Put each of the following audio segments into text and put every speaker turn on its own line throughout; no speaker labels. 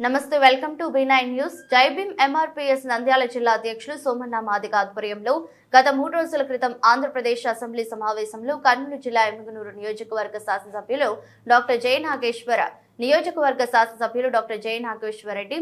నమస్తే welcome to B nine news. Jai Bhim MRPS Nandyal జిల్లా అధ్యక్షులు సోమన్న మాదిగ ఆధ్వర్యంలో గత మూడు రోజుల క్రితం ఆంధ్రప్రదేశ్ అసెంబ్లీ సమావేశంలో కర్నూలు జిల్లా ఎమ్మిగనూరు నియోజకవర్గ శాసనసభ్యులు డాక్టర్ జై నాగేశ్వర నియోజకవర్గ శాసనసభ్యులు డాక్టర్ జై నాగేశ్వర రెడ్డి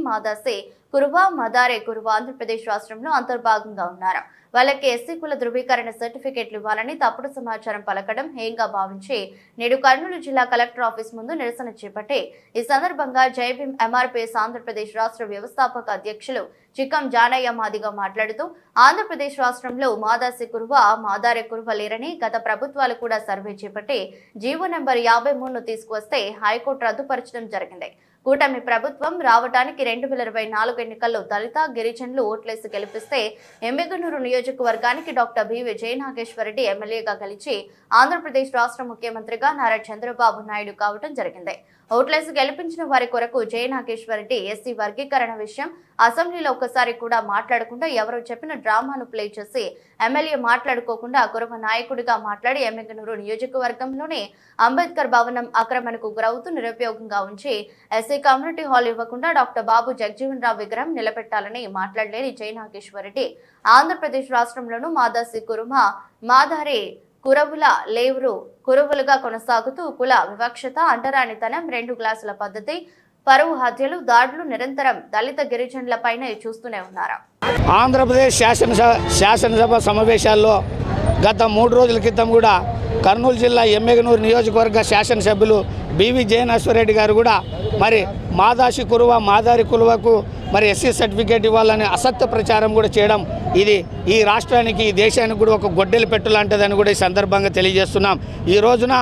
కురువా మదారే కురువా ఆంధ్రప్రదేశ్ రాష్ట్రంలో అంతర్భాగంగా ఉన్నారు. వాళ్ళకి ఎస్సీ కుల ధృవీకరణ సర్టిఫికేట్లు ఇవ్వాలని తప్పుడు సమాచారం పలకడం హేయంగా భావించి నేడు కర్నూలు జిల్లా కలెక్టర్ ఆఫీస్ ముందు నిరసన చేపట్టి ఈ సందర్భంగా జై భీమ్ ఎంఆర్పీఎస్ ఆంధ్రప్రదేశ్ రాష్ట్ర వ్యవస్థాపక అధ్యక్షులు చిక్కం జానయ్య మాదిగా మాట్లాడుతూ ఆంధ్రప్రదేశ్ రాష్ట్రంలో మాదాసి కురువ మాదారె కురువ లేరని గత ప్రభుత్వాలు కూడా సర్వే చేపట్టి జీవో నెంబర్ యాభై మూడును తీసుకువస్తే హైకోర్టు రద్దుపరచడం జరిగింది. కూటమి ప్రభుత్వం రావడానికి రెండు వేల ఇరవై నాలుగు ఎన్నికల్లో దళిత గిరిజనులు ఓట్లేసి గెలిపిస్తే ఎమ్మిగనూరు నియోజకవర్గానికి డాక్టర్ బి విజయ నాగేశ్వరరెడ్డి ఎమ్మెల్యేగా గెలిచి ఆంధ్రప్రదేశ్ రాష్ట్ర ముఖ్యమంత్రిగా నారా చంద్రబాబు నాయుడు కావడం జరిగింది. ఓట్లేసి గెలిపించిన వారి కొరకు జయ నాగేశ్వరరెడ్డి ఎస్సీ వర్గీకరణ విషయం అసెంబ్లీలో ఒక్కసారి కూడా మాట్లాడకుండా ఎవరో చెప్పిన డ్రామాను ప్లే చేసి ఎమ్మెల్యే మాట్లాడుకోకుండా కురవ నాయకుడిగా మాట్లాడి ఎమ్మెగనూరు నియోజకవర్గంలోని అంబేద్కర్ భవనం ఆక్రమణకు గురవుతూ నిరుపయోగంగా ఉంచి ఎస్సీ కమ్యూనిటీ హాల్ ఇవ్వకుండా డాక్టర్ బాబు జగజీవన్ రావు విగ్రహం నిలబెట్టాలని మాట్లాడలేని జై నాగేశ్వరరెడ్డి ఆంధ్రప్రదేశ్ రాష్ట్రంలోనూ మాదాసి కురుమ మాధారి కురవుల లేవురు కురవులుగా కొనసాగుతూ కుల వివక్షత అంటరానితనం రెండు గ్లాసుల పద్ధతి పరువు హత్యలు దాడులు నిరంతరం దళిత గిరిజనులపైనే చూస్తూనే ఉన్నారు?
ఆంధ్రప్రదేశ్ శాసనసభ శాసనసభ సమావేశాల్లో గత మూడు రోజుల క్రితం కూడా కర్నూలు జిల్లా ఎమ్మెగనూరు నియోజకవర్గ శాసనసభ్యులు బివి జయనాశ్వరరెడ్డి గారు కూడా మరి మాదాసి కురువ మాదారి కురువకు మరి ఎస్సీ సర్టిఫికేట్ ఇవ్వాలని అసత్య ప్రచారం కూడా చేయడం ఇది ఈ రాష్ట్రానికి ఈ దేశానికి కూడా ఒక గొడ్డెలు పెట్టు లాంటిదని కూడా ఈ సందర్భంగా తెలియజేస్తున్నాం. ఈ రోజున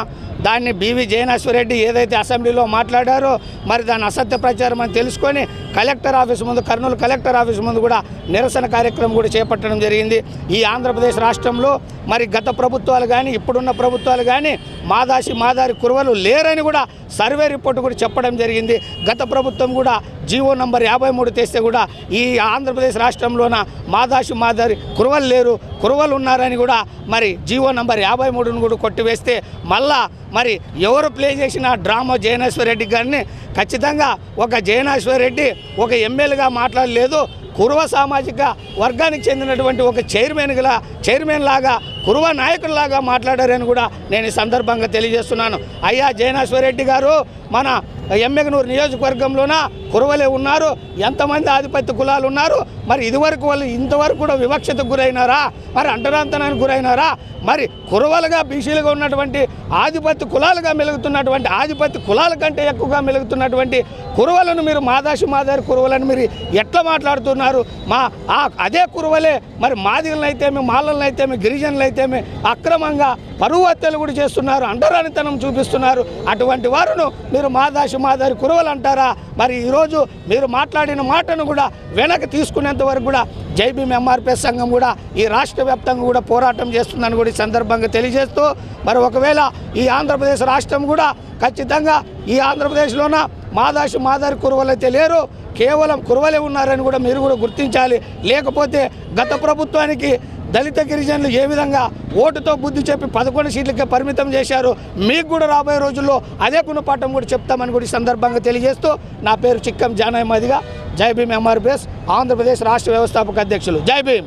దాన్ని బివి జయనాశ్వరరెడ్డి ఏదైతే అసెంబ్లీలో మాట్లాడారో మరి దాని అసత్య ప్రచారం అని తెలుసుకొని కలెక్టర్ ఆఫీస్ ముందు కర్నూలు కలెక్టర్ ఆఫీస్ ముందు కూడా నిరసన కార్యక్రమం కూడా చేపట్టడం జరిగింది. ఈ ఆంధ్రప్రదేశ్ రాష్ట్రంలో మరి గత ప్రభుత్వాలు కానీ ఇప్పుడున్న ప్రభుత్వాలు కానీ మాదాసి మాదారి కురువలు లేరని కూడా సర్వే రిపోర్ట్ కూడా చెప్పడం జరిగింది. గత ప్రభుత్వం కూడా జీవో నంబర్ యాభై మూడు తెస్తే కూడా ఈ ఆంధ్రప్రదేశ్ రాష్ట్రంలోన మాదాసు మాదారి కురవలు లేరు. కురవలు ఉన్నారని కూడా మరి జీవో నంబర్ యాభై మూడును కూడా కొట్టివేస్తే మళ్ళా మరి ఎవరు ప్లే చేసిన డ్రామా జయనేశ్వర రెడ్డి గారిని ఖచ్చితంగా ఒక జయనేశ్వర రెడ్డి ఒక ఎమ్మెల్యేగా మాట్లాడలేదు. కురువ సామాజిక వర్గానికి చెందినటువంటి ఒక చైర్మన్గా చైర్మన్ లాగా కురువ నాయకులలాగా మాట్లాడారని కూడా నేను ఈ సందర్భంగా తెలియజేస్తున్నాను. అయ్యా జయనేశ్వర రెడ్డి గారు మన ఎమ్మెగనూరు నియోజకవర్గంలోన కురువలే ఉన్నారు ఎంతమంది ఆధిపత్య కులాలు ఉన్నారు మరి ఇదివరకు వాళ్ళు ఇంతవరకు కూడా వివక్షతకు గురైనారా? మరి అంటరాంతనానికి గురైనారా? మరి కురవలుగా బీసీలుగా ఉన్నటువంటి ఆధిపత్య కులాలుగా మెలుగుతున్నటువంటి ఆధిపత్య కులాల కంటే ఎక్కువగా మెలుగుతున్నటువంటి కురువలను మీరు మాదాసి మాదారి కురవలను మీరు ఎట్లా మాట్లాడుతున్నారు? మా ఆ అదే కురువలే మరి మాదిగలను అయితేమి మాలలను అయితేమి గిరిజనులు అయితేమి అక్రమంగా పరువు హత్యలు కూడా చేస్తున్నారు అంటరానితనం చూపిస్తున్నారు. అటువంటి వారును మీరు మాదాసి మాదారి కురువలు అంటారా మరి ఈరోజు మీరు మాట్లాడిన మాటను కూడా వెనక్కి తీసుకునేంత వరకు కూడా జైబీఎం ఎంఆర్పిఎస్ సంఘం కూడా ఈ రాష్ట్ర వ్యాప్తంగా కూడా పోరాటం చేస్తుందని కూడా ఈ సందర్భంగా తెలియజేస్తూ మరి ఒకవేళ ఈ ఆంధ్రప్రదేశ్ రాష్ట్రం కూడా ఖచ్చితంగా ఈ ఆంధ్రప్రదేశ్లోన మాదాసి మాదారి కురువలు అయితే లేరు కేవలం కురువలే ఉన్నారని కూడా మీరు కూడా గుర్తించాలి. లేకపోతే గత ప్రభుత్వానికి దళిత గిరిజనులు ఏ విధంగా ఓటుతో బుద్ధి చెప్పి పదకొండు సీట్లకే పరిమితం చేశారు? మీకు కూడా రాబోయే రోజుల్లో అదే గుణపాఠం కూడా చెప్తామని కూడా ఈ సందర్భంగా తెలియజేస్తూ నా పేరు చిక్కం జానయ్య మదిగా. జై భీమ్ ఎంఆర్పిఎస్ ఆంధ్రప్రదేశ్ రాష్ట్ర వ్యవస్థాపక అధ్యక్షులు. జై భీమ్.